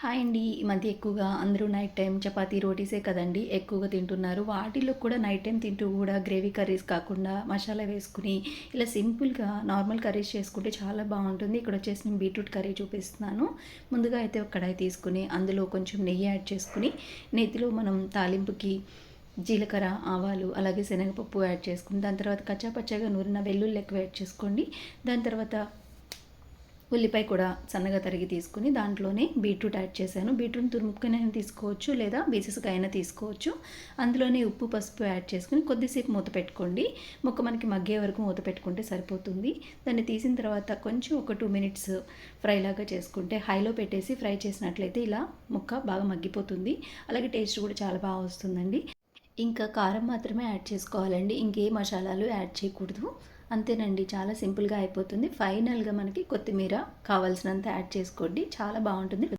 Hi అండి. ఈ మధ్య ఎక్కువగా అందరూ నైట్ టైం చపాతీ రోటీసే కదండి. ఎక్కువగా తింటున్నారు. వాటిలో కూడా నైట్ టైం తింటూ కూడా గ్రేవీ కర్రీస్ కాకుండా మసాలా వేసుకుని ఇలా సింపుల్గా నార్మల్ కర్రీస్ చేసుకుంటే చాలా బాగుంటుంది. ఇక్కడ వచ్చేసి నేను బీట్రూట్ కర్రీ చూపిస్తున్నాను. ముందుగా అయితే ఒక కడాయి తీసుకుని అందులో కొంచెం నెయ్యి యాడ్ చేసుకుని నెయ్యిలో మనం తాలింపుకి జీలకర్ర ఆవాలు అలాగే శనగపప్పు యాడ్ చేసుకుని దాని తర్వాత కచ్చాపచ్చాగా నూరిన వెల్లుల్లి ఎక్కువ యాడ్ చేసుకోండి. దాని తర్వాత ఉల్లిపాయ కూడా సన్నగా తరిగి తీసుకుని దాంట్లోనే బీట్రూట్ యాడ్ చేశాను. బీట్రూట్ తురుముకునైనా తీసుకోవచ్చు లేదా బీసెస్గా అయినా తీసుకోవచ్చు. అందులోనే ఉప్పు పసుపు యాడ్ చేసుకుని కొద్దిసేపు మూత పెట్టుకోండి. ముక్క మనకి మగ్గే వరకు మూత పెట్టుకుంటే సరిపోతుంది. దాన్ని తీసిన తర్వాత కొంచెం ఒక టూ మినిట్స్ ఫ్రై లాగా చేసుకుంటే హైలో పెట్టేసి ఫ్రై చేసినట్లయితే ఇలా ముక్క బాగా మగ్గిపోతుంది. అలాగే టేస్ట్ కూడా చాలా బాగా వస్తుందండి. ఇంకా కారం మాత్రమే యాడ్ చేసుకోవాలండి. ఇంకే మసాలాలు యాడ్ చేయకూడదు. అంతేనండి చాలా సింపుల్గా అయిపోతుంది. ఫైనల్గా మనకి కొత్తిమీర కావాల్సినంత యాడ్ చేసుకోండి. చాలా బాగుంటుంది.